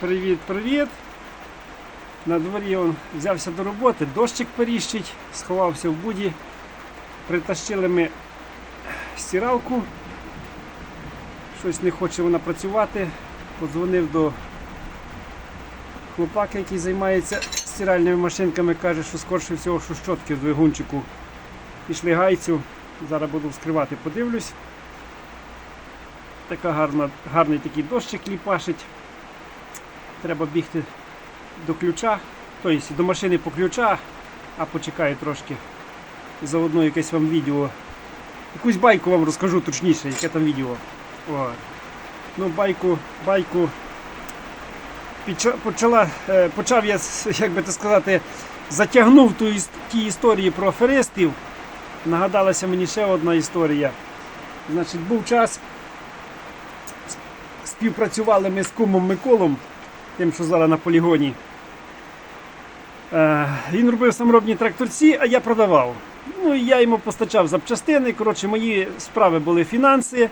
Привіт-привіт. На дворі он взявся до роботи, дощик періщить, сховався в буді. Притащили ми стиралку. Щось не хоче вона працювати. Подзвонив до хлопака, який займається стиральними машинками, каже, що скорше всього, що щотки в двигунчику пішли гайцю. Зараз буду вскривати, подивлюсь. Така гарна, гарний такий дощик ліпашить. Треба бігти до ключа, тобто до машини по ключа, а почекаю трошки. Заодно якесь вам відео. Якусь байку вам розкажу точніше, яке там відео. О. Ну, байку, байку. Почала, е, почав я, як би це сказати, затягнув ту, ті історії про аферистів. Нагадалася мені ще одна історія. Значить, був час, співпрацювали ми з кумом Миколом, тим, що зараз на полігоні. Е, Він робив саморобні тракторці, а я продавав. Ну я йому постачав запчастини. Коротше, мої справи були фінанси,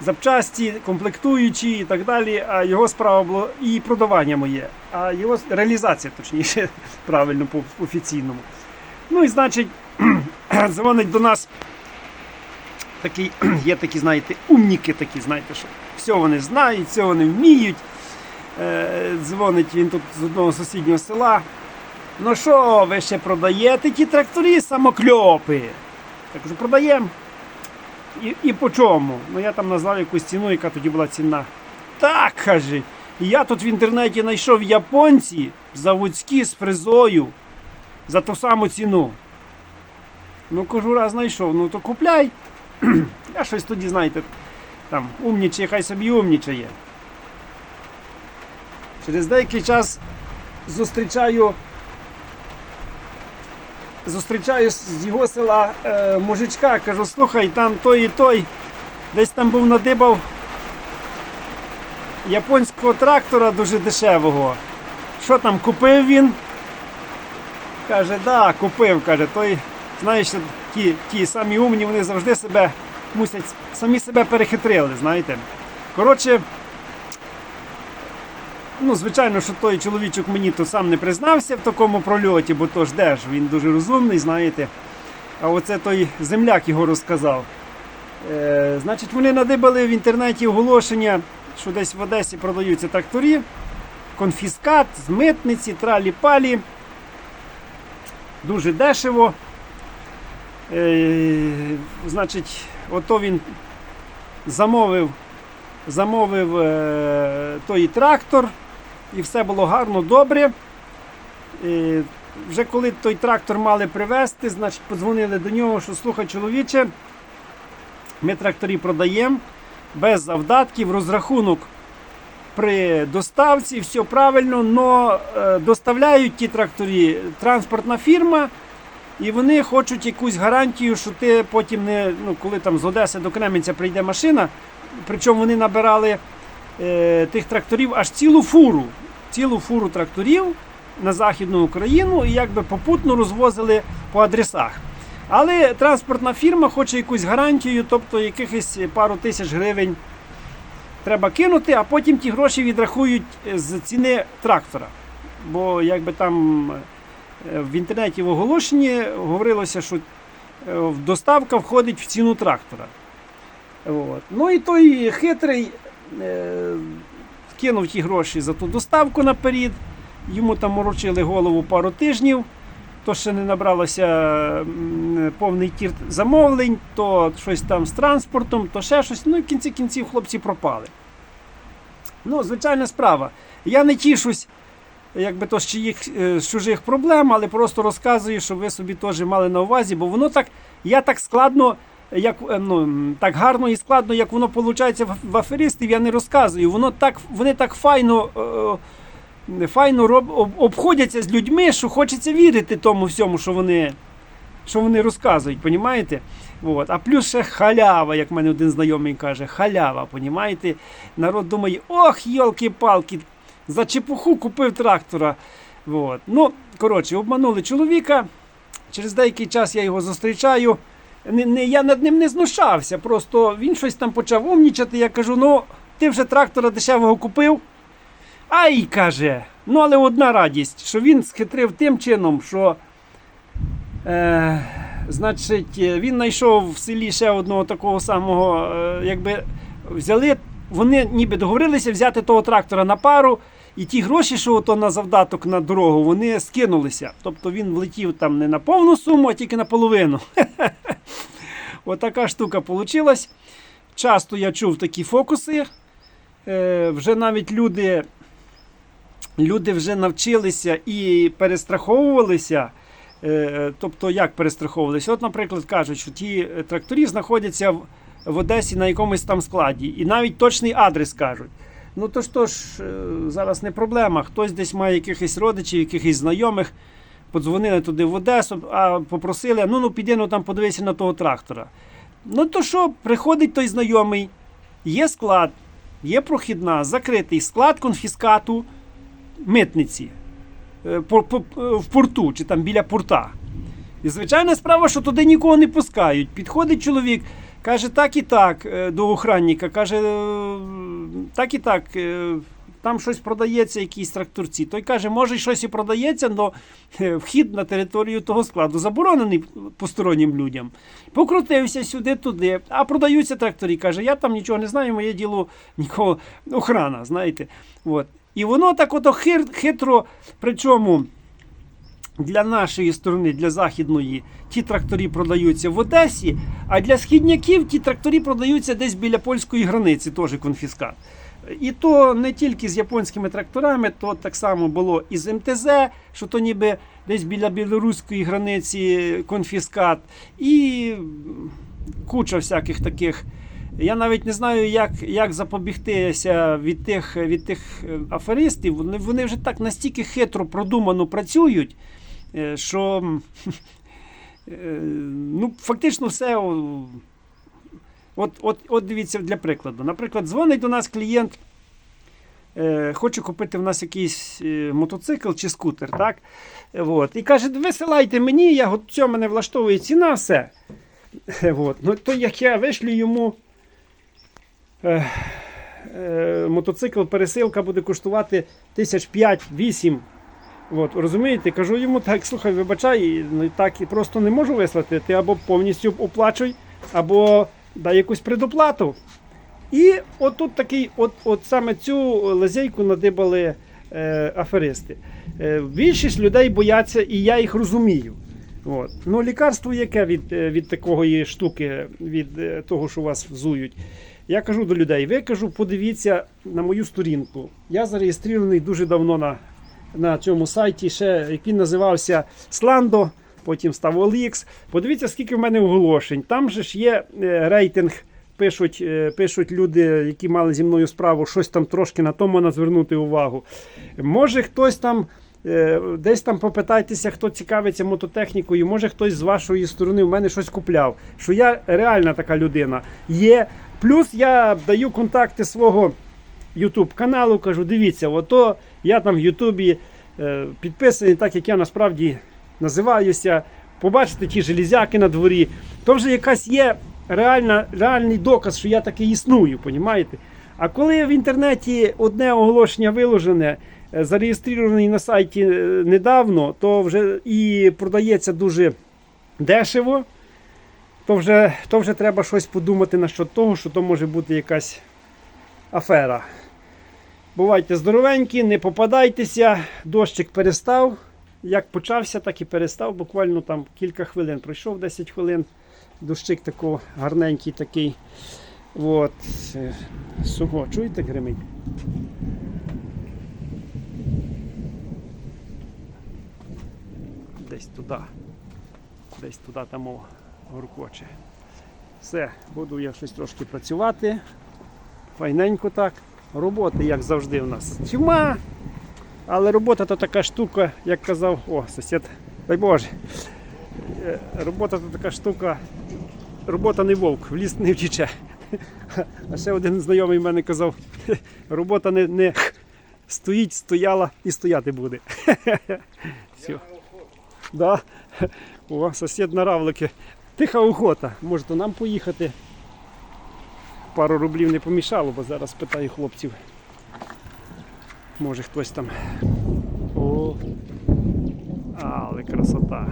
запчасті, комплектуючі і так далі. А його справа було і продавання моє, а його реалізація, точніше, правильно по офіційному. Ну і значить, дзвонить до нас такий, є такі, знаєте, умніки такі, знаєте, що все вони знають, все вони вміють. Е, дзвонить він тут з одного сусіднього села. Ну що, ви ще продаєте ті тракторі самокльопи? Так кажу, продаємо. І, і по чому? Ну я там назвав якусь ціну, яка тоді була ціна. Так, каже. Я тут в інтернеті знайшов японці заводські з фрезою за ту саму ціну. Ну, кажу, раз знайшов, ну то купляй. Я щось тоді, знаєте, там умнічає, хай собі умнічає. Через деякий час зустрічаю зустрічаю з його села е, мужичка, кажу, слухай, там той і той, десь там був надибав японського трактора дуже дешевого. Що там, купив він? Каже, да, купив, каже, той, знаєш, ті, ті самі умні, вони завжди себе мусять, самі себе перехитрили, знаєте. Коротше, Ну, звичайно, що той чоловічок мені то сам не признався в такому прольоті, бо то ж де ж, він дуже розумний, знаєте. А оце той земляк його розказав. Е, значить, вони надибали в інтернеті оголошення, що десь в Одесі продаються тракторі, конфіскат з митниці, тралі-палі. Дуже дешево. Е, значить, ото він замовив замовив е, той трактор, і все було гарно, добре. Е, вже коли той трактор мали привезти, значить подзвонили до нього, що слухай, чоловіче, ми тракторі продаємо без завдатків, розрахунок при доставці, все правильно, але доставляють ті тракторі транспортна фірма. І вони хочуть якусь гарантію, що ти потім не, ну, коли там з Одеси до Кременця прийде машина, причому вони набирали е, тих тракторів аж цілу фуру, цілу фуру тракторів на Західну Україну і якби попутно розвозили по адресах. Але транспортна фірма хоче якусь гарантію, тобто якихось пару тисяч гривень треба кинути, а потім ті гроші відрахують з ціни трактора. Бо якби там е, в інтернеті в оголошенні говорилося, що е, доставка входить в ціну трактора. От. Ну і той хитрий е, кинув ті гроші за ту доставку наперед. Йому там морочили голову пару тижнів, то ще не набралося повний тір замовлень, то щось там з транспортом, то ще щось. Ну і в кінці кінців хлопці пропали. Ну, звичайна справа. Я не тішусь, якби то з чиїх е, з чужих проблем, але просто розказую, щоб ви собі теж мали на увазі, бо воно так, я так складно як е, ну, так гарно і складно, як воно виходить в, аферистів, я не розказую. Воно так, вони так файно, е, файно роб, об, обходяться з людьми, що хочеться вірити тому всьому, що вони, що вони розказують, понімаєте? От. А плюс ще халява, як в мене один знайомий каже, халява, понімаєте? Народ думає, ох, йолки-палки, за чепуху купив трактора. От. Ну, коротше, обманули чоловіка. Через деякий час я його зустрічаю. Не, не, я над ним не знущався, просто він щось там почав умнічати. Я кажу: ну, ти вже трактора дешевого купив. Ай, каже. Ну, але одна радість, що він схитрив тим чином, що. Е, значить, він знайшов в селі ще одного такого самого, е, якби взяли, вони ніби договорилися взяти того трактора на пару, і ті гроші, що ото на завдаток на дорогу, вони скинулися. Тобто він влетів там не на повну суму, а тільки на половину. Отака штука вийшла. Часто я чув такі фокуси. Е, вже навіть люди, люди вже навчилися і перестраховувалися. Е, Тобто, як перестраховувалися? От, наприклад, кажуть, що ті е, тракторі знаходяться в, в Одесі на якомусь там складі, і навіть точний адрес кажуть. Ну то ж то ж е, зараз не проблема. Хтось десь має якихось родичів, якихось знайомих, подзвонили туди в Одесу, а попросили, ну ну піди ну там подивися на того трактора. Ну то що, приходить той знайомий, є склад, є прохідна, закритий склад конфіскату митниці е, в порту чи там біля порта. І звичайна справа, що туди нікого не пускають. Підходить чоловік, каже, так і так е, до охранника, каже, «Е, так і так. Там щось продається, якісь тракторці. Той каже, може, щось і продається, але вхід на територію того складу заборонений постороннім людям. Покрутився сюди-туди, а продаються тракторі. Каже, я там нічого не знаю, моє діло нікого охрана, знаєте. От. І воно так ото хитро, причому для нашої сторони, для західної, ті тракторі продаються в Одесі, а для східняків ті тракторі продаються десь біля польської границі, теж конфіскат. І то не тільки з японськими тракторами, то так само було і з МТЗ, що то ніби десь біля білоруської границі конфіскат, і куча всяких таких. Я навіть не знаю, як, як запобігтися від тих, від тих е, аферистів. Вони, вони вже так настільки хитро продумано працюють, е, що е, ну, фактично все. От, от, от дивіться для прикладу. Наприклад, дзвонить до нас клієнт, е, хоче купити в нас якийсь е, мотоцикл чи скутер, так? От, і каже, висилайте мені, я, все, мене влаштовує ціна, все. От. Ну, то як я вишлю йому е, е, мотоцикл, пересилка буде коштувати тисяч 5-8. От, розумієте, кажу йому так, слухай, вибачай, ну, так і просто не можу вислати. Ти або повністю оплачуй, або дай якусь предоплату. І отут такий, от, от саме цю лазейку надибали е, аферисти. Е, більшість людей бояться, і я їх розумію. От. Ну, лікарство яке від, е, від такої штуки, від е, того, що вас взують. Я кажу до людей, ви кажу, подивіться на мою сторінку. Я зареєстрований дуже давно на, на цьому сайті, ще який називався Slando, потім став OLX. Подивіться, скільки в мене оголошень. Там же ж є е, рейтинг. Пишуть, е, пишуть люди, які мали зі мною справу, щось там трошки на тому звернути увагу. Може хтось там е, десь там попитайтеся, хто цікавиться мототехнікою, може хтось з вашої сторони в мене щось купляв. Що я реальна така людина. Є. Плюс я даю контакти свого YouTube каналу, кажу, дивіться, ото я там в Ютубі підписаний, так як я насправді називаюся. Побачите ті железяки на дворі. То вже якась є реальна, реальний доказ, що я таки існую, понімаєте? А коли в інтернеті одне оголошення виложене, е, зареєстрований на сайті е, недавно, то вже і продається дуже дешево, то вже, то вже треба щось подумати насчет того, що то може бути якась афера. Бувайте здоровенькі, не попадайтеся, дощик перестав. Як почався, так і перестав. Буквально там кілька хвилин. Пройшов 10 хвилин. Дощик такий гарненький такий. От. Е, Суго, чуєте гримить? Десь туди. Десь туди там гуркоче. Все, буду я щось трошки працювати. Файненько так. Роботи, як завжди, у нас тьма. Але робота то така штука, як казав, о, сусід, дай Боже. Е, Робота то така штука. Робота не вовк, в ліс не втіче. А ще один знайомий в мене казав, робота не, не стоїть, стояла і стояти буде. Все. Да. О, сусід на равлики. Тиха охота. Може то нам поїхати. Пару рублів не помішало, бо зараз питаю хлопців. Може хтось там. О. Але красота.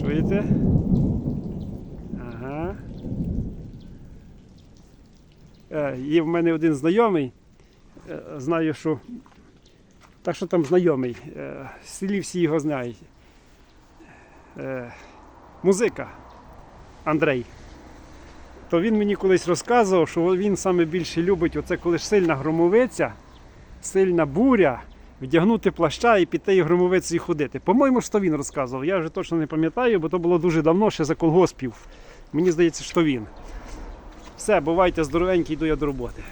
Чуєте? Ага. Е, Є в мене один знайомий. е, Знаю, що. Так що там знайомий. е, В селі всі його знають. Музика Андрей. То він мені колись розказував, що він саме більше любить оце, коли ж сильна громовиця, сильна буря, вдягнути плаща і піти і громовицею ходити. По-моєму, що він розказував. Я вже точно не пам'ятаю, бо то було дуже давно, ще за колгоспів. Мені здається, що він. Все, бувайте здоровенькі, йду я до роботи.